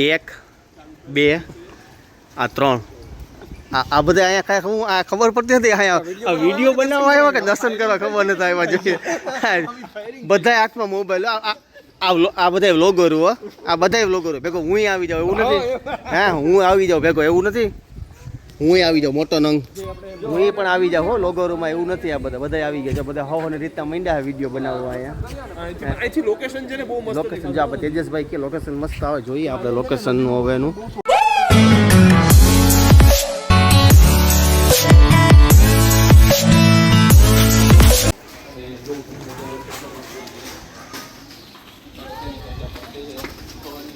એક બે આ ત્રણ. આ આ બધા અહીંયા કાંઈ હું આ ખબર પડતી નથી અહીંયા. વીડિયો બનાવવા આવ્યા કે દર્શન કરવા? ખબર નથી આવ્યા જોઈએ બધા હાથમાં મોબાઈલ આ બધા વ્લોગરો હો. આ બધા વ્લોગરો ભેગો હું આવી જાઉં એવું નથી. હા હું આવી જાઉં ભેગો એવું નથી. હું આવી જાઉં મોટો નંગ. હું પણ આવી જાઉં હો લોગોરોમાં એવું નથી આ બધા. બધા આવી ગયા છે. બધા હવાની રીતના મંડ્યા વીડિયો બનાવવા અહીંયા. અહીંથી લોકેશન છે ને બહુ મસ્ત લોકેશન જો આપણે તેજસભાઈ કે લોકેશન મસ્ત આવે જોઈએ આપણે લોકેશનનું હવેનું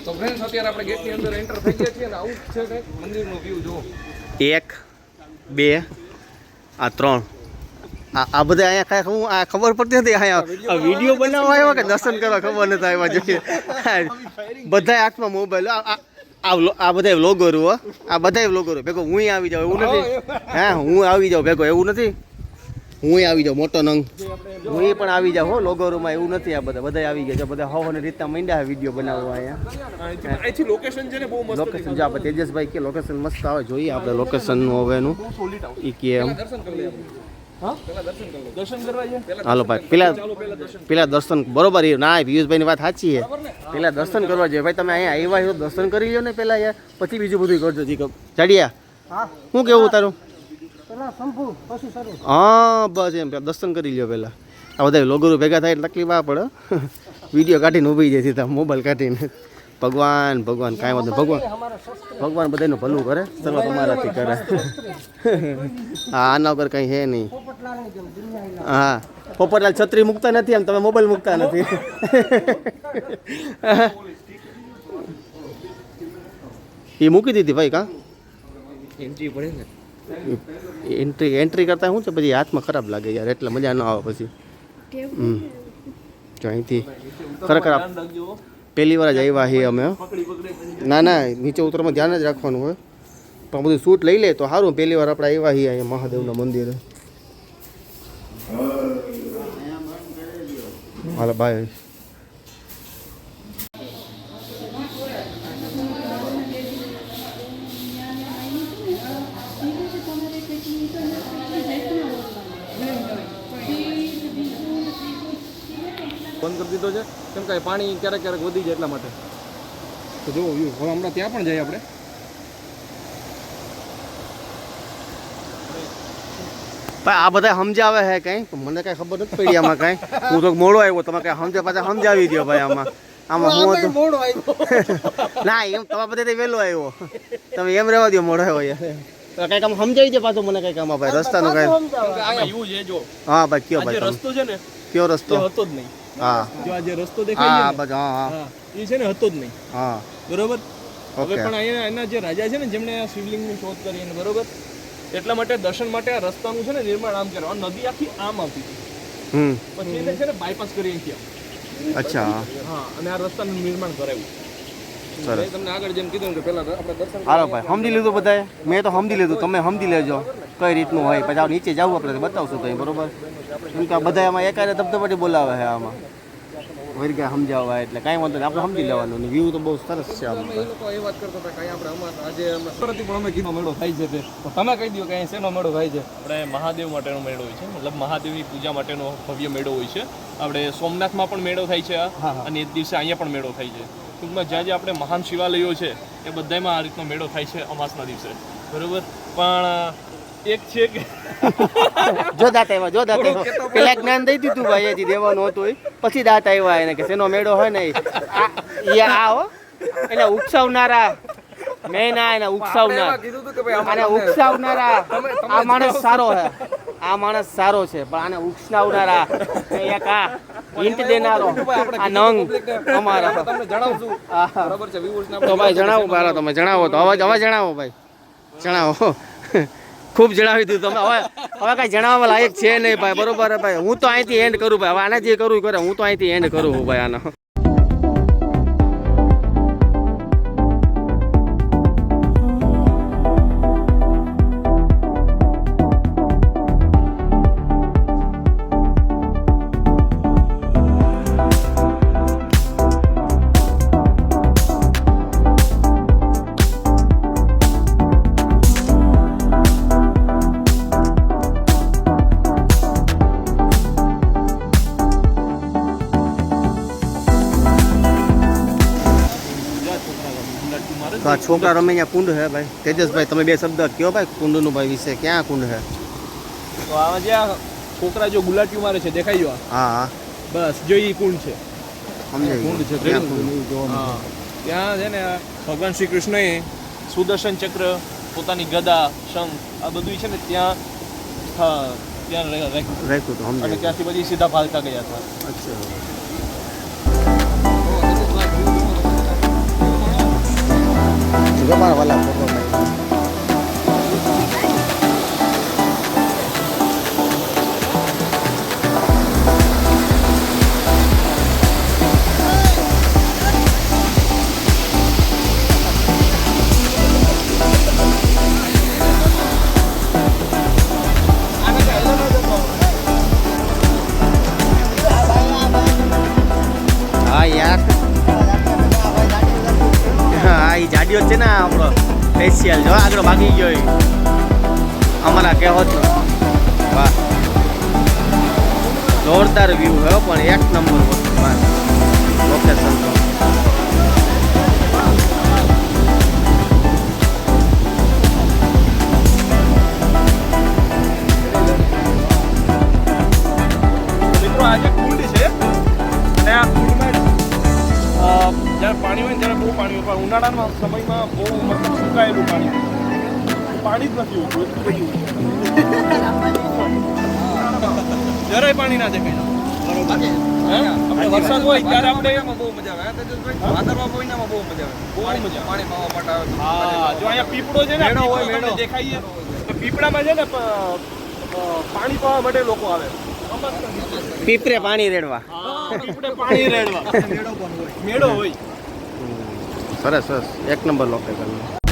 તો ફ્રેન્ડ્સ અત્યારે આપણે ગેટની અંદર એન્ટર થઈ ગયા છીએ અને આવું છે કંઈક. મંદિરનો વ્યૂ જો એક બે આ ત્રણ. આ આ બધા અહીંયા કાંઈ હું આ ખબર પડતી નથી. અહીંયા વીડિયો બનાવવા આવ્યા કે દર્શન કરવા ખબર નથી આવ્યા જોઈએ બધા હાથમાં મોબાઈલ આ બધા વ્લોગરો આ બધા વ્લોગરો. ભેગો હું આવી જાઉં એવું નથી. હા હું આવી જાઉં ભેગો એવું નથી. હું આવી જાઉં મોટો નંગ. હું પણ આવી જાઉં હો લોગોરોમાં એવું નથી આ બધા બધા આવી ગયા છે બધા હવાની રીતના માંડ્યા વીડિયો બનાવવા અહીંયા. લોકેશન છે ને બહુ મસ્ત લોકેશન જો આપણે તેજસભાઈ કે લોકેશન મસ્ત આવે જોઈએ આપણે લોકેશનનું હવેનું આવું કે એમ. દર્શન કરી લઈએ હા? પેલા દર્શન કરી લઈએ. દર્શન કરવા છે પેલા હાલો ભાઈ પેલા પેલા દર્શન બરોબર એ. ના પિયુષભાઈની વાત સાચી છે. પેલા દર્શન કરવા જોઈએ. ભાઈ તમે અહીંયા આવ્યા છો દર્શન કરી લો ને પેલા યાર પછી બીજું બધું કરજો જી જાડિયા શું કેવું તારું? હા બસ એમ દર્શન કરી લ્યો પેલા. આ બધા લોગરો ભેગા થાય એટલે તકલીફ આ પડે વીડિયો કાઢીને ઊભી જાય સીધા મોબાઈલ કાઢીને. ભગવાન ભગવાન કાંઈ વાંધો ભગવાન ભગવાન બધાનું ભલું કરે સર્વ તમારાથી કરે. હા આના વગર કંઈ હે નહીં. હા પોપટલાલ છત્રી મૂકતા નથી એમ તમે મોબાઈલ મૂકતા નથી. એ મૂકી દીધી ભાઈ કાં? એન્ટ્રી પડે ને. એન્ટ્રી એન્ટ્રી કરતા શું છે? પછી હાથમાં ખરાબ લાગે યાર, એટલે મજા ન આવે પછી. જો અહીંથી ખરેખર પહેલી વાર જ આવ્યા છીએ અમે ના ના, નીચે ઉતરમાં ધ્યાન જ રાખવાનું હોય. પણ બધું સૂટ લઈ લે તો સારું. પહેલી વાર આપણે આવ્યા છીએ અહીંયા મહાદેવના મંદિરે. હાલો ભાઈ બંધ કરી દીધો છે. કેમ કે પાણી ક્યારેક ક્યારેક વધી જાય એટલા માટે. તો જો વ્યૂ હવે હમણાં ત્યાં પણ જઈએ આપણે. ભાઈ આ બધા સમજાવે છે કઈ? મને કાંઈ ખબર નથી પડી આમાં કઈ. હું તો મોડો આવ્યો તમે કઈ સમજે પાછા સમજાવી દો ભાઈ આમાં. આમાં હું હતું ના એમ તમારા બધે વહેલો આવ્યો. તમે એમ રહેવા દો મોડો આવ્યો યાર આમ સમજાવી દે પાછું મને કંઈક આમાં ભાઈ રસ્તાનું કાંઈ. હા ભાઈ કયો ભાઈ રસ્તો છે ને કયો રસ્તો? હતો જ નહીં. હા. જો આ જે રસ્તો દેખાય છે ને, હા હા. એ છે ને હતો જ નહીં. હા. બરોબર? હવે પણ અહીંયા એના જે રાજા છે ને જેમણે આ શિવલિંગની શોધ કરી એને બરોબર? એટલા માટે દર્શન માટે આ રસ્તાનું છે ને નિર્માણ આમ કર્યું. આ નદી આખી આમ આવતી હતી. હમ. પછી એને છે ને બાયપાસ કરી આમ. અચ્છા. હા અને આ રસ્તાનું નિર્માણ કરાવ્યું. સરસ. તમને આગળ જેમ કીધું કે પહેલા આપણે દર્શન હાલો ભાઈ સમજી લીધું બધાએ? મેં તો સમજી લીધું. તમે સમજી લેજો. કઈ રીતનું હોય? પછી આ નીચે જવું આપણે બતાવશું તો બરોબર? કેમ કે બધા એમાં એકારે ધબધબાટી બોલાવે છે આમાં. વરગ્યા સમજાવવા એટલે કાંઈ વાંધો નહીં. આપણે સમજી લેવાનું ને વ્યૂ તો બહુ સરસ છે આમ. એ લોકો એ વાત કરતા હતા કાંઈ આપણે અમારા આજે સુરતથી પણ અમે કીધો મેળો થાય છે તે. તમે કહી દો કે અહીં શેનો મેળો થાય છે? આપણે મહાદેવ માટેનો મેળો હોય છે. મતલબ મહાદેવની પૂજા માટેનો ભવ્ય મેળો હોય છે. આપણે સોમનાથમાં પણ મેળો થાય છે અને એ દિવસે અહીંયા પણ મેળો થાય છે. ટૂંકમાં જ્યાં જ્યાં આપણે મહાન શિવાલયો છે એ બધામાં આ રીતનો મેળો થાય છે અમાસના દિવસે. બરોબર? પણ એક છે કે જો દાંત આવ્યા જો દાંત આવ્યા. પેલા જ્ઞાન દઈ દીધું ભાઈ હજી દેવાનું હતું. પછી દાંત આવ્યા એને કે શેનો મેળો હોય ને એ. આ હો એટલે ઉકસાવનારા. મેં ના એને ઉકસાવનાર. અને હતું કે ભાઈ આને ઉકસાવનારા. આ માણસ સારો છે આ માણસ સારો છે પણ આને ઉકસાવનારા એક આ હિન્ટ દેનારો આ નંગ અમારા. તમને જણાવશું. બરાબર છે તો ભાઈ જણાવો બારા તમે જણાવો તો. અવાજ અવાજ જણાવો ભાઈ. જણાવો. ખૂબ જણાવી દીધું તમે. હવે હવે કાંઈ જણાવવા લાયક છે નહીં ભાઈ. બરોબર ભાઈ. હું તો અહીંથી એન્ડ કરું ભાઈ. હવે આને જે કરવું એ કરે. હું તો અહીંથી એન્ડ કરું ભાઈ આનો. તો આ છોકરા રમે કુંડ હે ભાઈ? તેજસભાઈ તમે બે શબ્દ કયો ભાઈ? કુંડનું ભાઈ વિશે ક્યાં કુંડ હે? તો આમાં જે છોકરા જો ગુલાટીઓ મારે છે દેખાઈ જો હા હા. બસ જો ઈ કુંડ છે. કુંડ છે જોયું? ત્યાં છે ને ભગવાન શ્રી કૃષ્ણએ સુદર્શન ચક્ર પોતાની ગદા શંખ આ બધું છે ને ત્યાં ત્યાં રાખ્યું. અને ત્યાંથી પછી સીધા ભાગતા ગયા હતા. અચ્છા. જો મારા વાલા હા એ જાડીઓ છે ને આપણો સ્પેશિયલ જો આગળ ભાગી ગયો. અમારા કહેવો નો. વાહ. જોરદાર વ્યૂ હે પણ એક નંબર લોકેશન તો. ઉનાળાના સમયમાં બહુ મતલબ સુકાયેલું પાણી. પાણી જ નથી હોતું એટલું બધું જરાય પાણી ના દેખાય. આપણે વરસાદ હોય ત્યારે આપણે બહુ મજા આવે? ભાદરવા મહિનામાં બહુ મજા આવે. બહુ મજા પાણી પાવા માટે આવે હા જો અહીંયા પીપળો છે ને મેળો હોય, મેળો. દેખાય છે. તો પીપળામાં છે ને પાણી પાવા માટે લોકો આવે. પીપરે પાણી રેડવા. હા પાણી રેડવા. મેળો હોય. સરસ સરસ. એક નંબર લોકેશન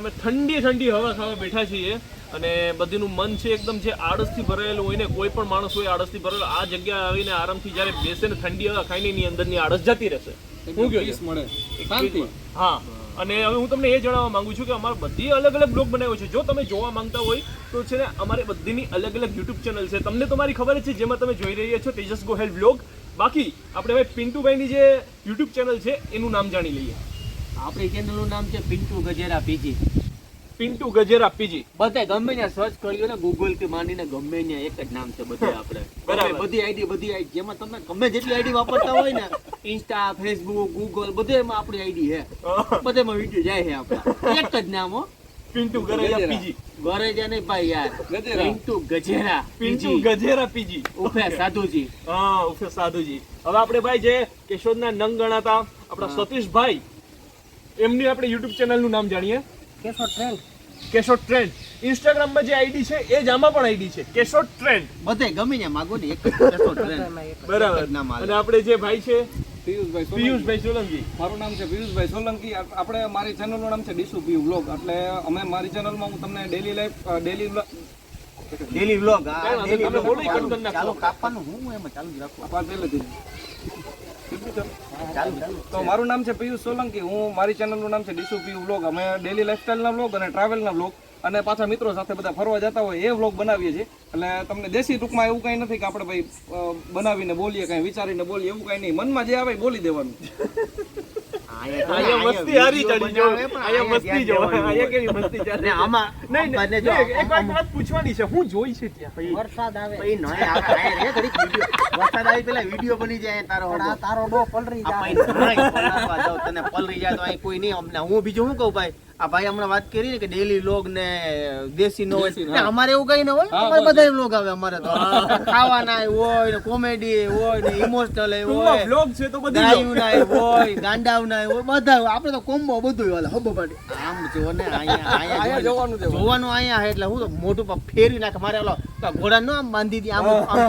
અમે ઠંડી ઠંડી હવા ખાવા બેઠા છીએ અને બધીનું મન છે એકદમ જે આળસથી ભરાયેલું હોય ને કોઈ પણ માણસ હોય આળસથી ભરેલો આ જગ્યા આવીને આરામથી જ્યારે બેસે ને ઠંડી હવા ખાઈને એની અંદરની આળસ જતી રહેશે. હું મળે. હા. અને હવે હું તમને એ જણાવવા માંગુ છું કે અમારે બધી અલગ અલગ બ્લોગ બનાવ્યો છે. જો તમે જોવા માંગતા હોય તો છે ને અમારે બધીની અલગ અલગ યુટ્યુબ ચેનલ છે. તમને તમારી ખબર છે જેમાં તમે જોઈ રહ્યા છો તેજસ ગોહેલ બ્લોગ. બાકી આપણે ભાઈ પિન્ટુભાઈની જે યુટ્યુબ ચેનલ છે એનું નામ જાણી લઈએ. આપણી ચેનલનું નામ છે પિન્ટુ ગજેરા પીજી. પિન્ટુ ગજેરા પીજી. બધે ગમે ત્યાં સર્ચ કર્યો ને ગૂગલ કે માંડીને ગમે ત્યાં એક જ નામ છે બધે આપણે. બરાબર. બધી આઈડી બધી આઈડી જેમાં તમે ગમે જેટલી આઈડી વાપરતા હોય ને ઇન્સ્ટા ફેસબુક ગૂગલ બધેમાં આપણી આઈડી છે. બધેમાં વીડિયો જાય છે આપણા. એક જ નામ હો. પિન્ટુ ગજેરા. પીજી. ગરેજા નહીં ભાઈ યાર. ગજેરા. પિન્ટુ ગજેરા પિન્ટુ ગજેરા પીજી. ઉફે સાધુજી. હા ઉફે સાધુજી. હવે આપણે ભાઈ જે કેશોદના નંગ ગણાતા આપણા સતીશભાઈ એમની આપણે યુટ્યુબ ચેનલનું નામ જાણીએ? કેશો ટ્રેન્ડ કેશો ટ્રેન્ડ ઇન્સ્ટાગ્રામમાં જે આઈડી છે એ જ આમાં પણ આઈડી છે. કેશો ટ્રેન્ડ બધે ગમે ને માગો ને એક કેશો ટ્રેન્ડ બરાબર. અને આપણે જે ભાઈ છે પિયુષભાઈ સોલંકી. સોલંકી. મારું નામ છે પિયુષભાઈ સોલંકી. આપ- આપણે મારી ચેનલનું નામ છે ડીસુ પીયુ બ્લોગ એટલે અમે મારી ચેનલમાં હું તમને daily life daily daily vlog કઈ વાંધો નહીં, તમે બોલો, એ કટ કરી નાખો. ચાલુ કાપવાનું હું એમાં ચાલુ જ રાખું. પહેલેથી તો મારું નામ છે પિયુષ સોલંકી. હું મારી ચેનલનું નામ છે ડીસુ પીયુ બ્લોગ અમે ડેલી લાઈફસ્ટાઈલના બ્લોગ અને ટ્રાવેલના બ્લોગ અને પાછા મિત્રો સાથે બધા ફરવા જતા હોય એ વ્લોગ બનાવીએ છીએ. એટલે તમને દેશી ટૂંકમાં એવું કંઈ નથી કે આપણે ભાઈ બનાવીને બોલીએ, કંઈ વિચારીને બોલીએ, એવું કંઈ નહીં. મનમાં જે આવે બોલી દેવાનું. અહીંયા મસ્તી હારી ચડી જો અહીંયા મસ્તી જો અહીંયા કેવી મસ્તી ચાલે. ને આમાં નહીં બંને જો એક વાત વાત પૂછવાની છે. હું જોઈ છે ત્યાં. વરસાદ આવે. પછી નોય આવે, રે ઘડીક વરસાદ આવી પેલા વીડિયો બની જાય તારો આ તારો ડો પલરી જાય તને પલળી જાય તો અહીં કોઈ નહીં. અમને હું બીજું શું કહું ભાઈ? આ ભાઈ હમણાં વાત કરી ને કે ડેલી લોગ ને દેશી નો હોય. અમારે એવું કઈ ન હોય? અમારે બધા લોગ આવે અમારે તો. ખાવાના હોય ને કોમેડી હોય ને ઇમોશનલ હોય. બ્લોગ છે તો બધી ના હોય ગાંડાવ ના હોય બધા આપણે તો કોમ્બો બધું હોય હબો પાડી આમ જો ને અહીંયા અહીંયા જોવાનું. જોવાનું અહીંયા એટલે હું તો મોટું ફેરવી નાખે. મારે ઓલો ઘોડા નો આમ બાંધી દી આમ આમ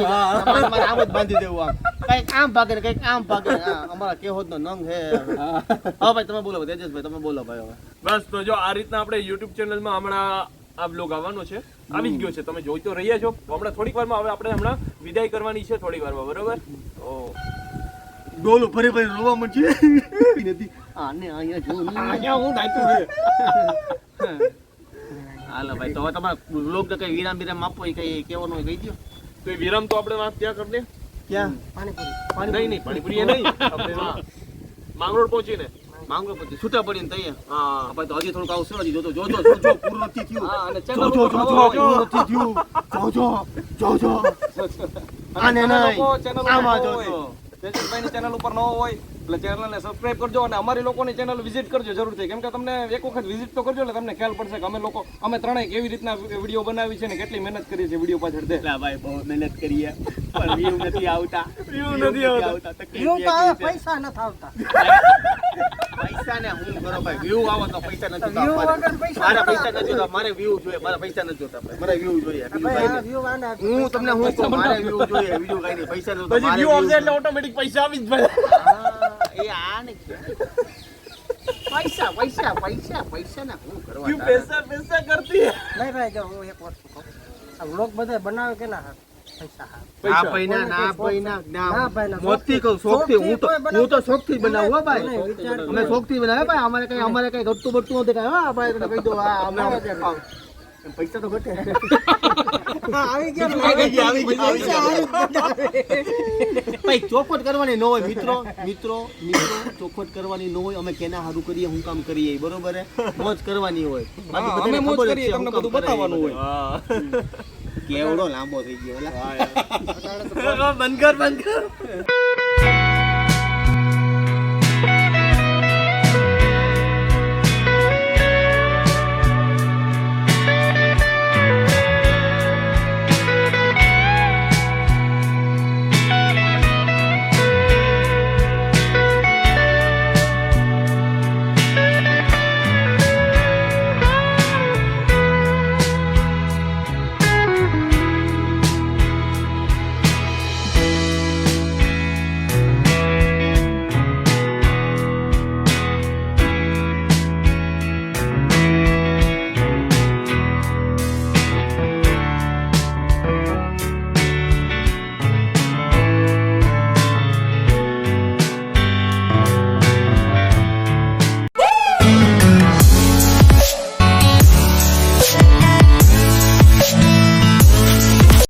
જ બાંધી દેવું આમ. કંઈક આમ ભાગે ને કંઈક આમ ભાગે. અમારા કેહોદ નો નંગ હે. હા. ભાઈ તમે બોલો તેજસભાઈ તમે બોલો ભાઈ હવે. બસ તો જો આ રીતના આપણે યુટ્યુબ ચેનલમાં હમણાં આ બ્લોગ આવવાનો છે. આવી જ ગયો છે. તમે જોઈ તો રહ્યા છો. તો હમણાં થોડીક વારમાં હવે આપણે હમણાં વિદાય કરવાની છે થોડીક વારમાં બરોબર? ઓ ડોલું ફરી ફરી રોવા મળશે નથી. આને અહીંયા જો અહીંયા હું ડાયતું છે. હાલો ભાઈ તો હવે તમારા બ્લોગ ને કઈ વિરામ વિરામ આપો એ કઈ હોય કહી દો તો એ વિરામ તો આપણે વાત ત્યાં કરી દે. ક્યાં? પાણીપુરી. નહીં નહીં પાણીપુરી નહીં. માંગરોળ પહોંચીને. માંગો પછી છૂટા પડીને હા. ભાઈ તો હજી થોડુંક આવશે હજી જોજો જોજો જોજો પૂરું નથી થયું. હા અને. પૂરું નથી થયું. જોજો જોજો. આને નહીં. ઉપર આમાં જોજો. નવો હોય. એટલે ચેનલને સબસ્ક્રાઇબ કરજો અને અમારી લોકોની ચેનલ વિઝિટ કરજો જરૂરથી. કેમ કે તમને એક વખત વિઝિટ તો કરજો એટલે તમને ખ્યાલ પડશે કે અમે લોકો અમે ત્રણેય કેવી રીતના વીડિયો બનાવી છે ને કેટલી મહેનત કરી છે વીડિયો પાછળ દે ભાઈ બહુ મહેનત કરીએ. પણ વ્યૂ નથી આવતા. વ્યૂ નથી આવતા. વ્યૂ તો આવે પૈસા નથી આવતા. પૈસા ને હું કરો ભાઈ? વ્યૂ આવો તો પૈસા નથી View જોતા વગર પૈસા મારા પૈસા નથી જોતા મારે વ્યૂ જોઈએ. મારા પૈસા નથી જોતા ભાઈ. મારે વ્યૂ જોઈએ. ભાઈ આ આના હું તમને હું કહું મારે વ્યૂ જોઈએ. બીજું કઈ નહીં. પૈસા નથી જોતા, પછી વ્યૂ આવશે એટલે ઓટોમેટિક પૈસા આવી જ ભાઈ એ આ ને પૈસા પૈસા પૈસા પૈસા ના હું કરવા ક્યું પૈસા પૈસા કરતી નહીં ભાઈ જો હું એક વસ્તુ કહું. આ વ્લોગ બધા બનાવે કે ના? પૈસા હાર ના ભાઈ ના ના ભાઈ ના કહું શોખથી હું તો શોખથી કોઈ હું તો શોખથી બનાવું હો ભાઈ. અમે શોખથી બનાવે ભાઈ. અમારે કઈ અમારે કઈ ઘટતું બટતું નથી કઈ હા ભાઈ કહી દો હા અમે પૈસા તો ઘટે આવી ગયા આવી ગયા, આવી ગયા, આવી ગયા. હારું જ બનાવે. ભાઈ ચોખવટ કરવાની ન હોય મિત્રો મિત્રો મિત્રો ચોખવટ કરવાની ન હોય અમે કેના સારું કરીએ હું કામ કરીએ બરોબર હે મોજ કરવાની હોય બાકી અમે મોજ કરીએ, તમને બધું બતાવવાનું હોય. કેવડો લાંબો થઈ ગયો. બંધ કર બંધ કર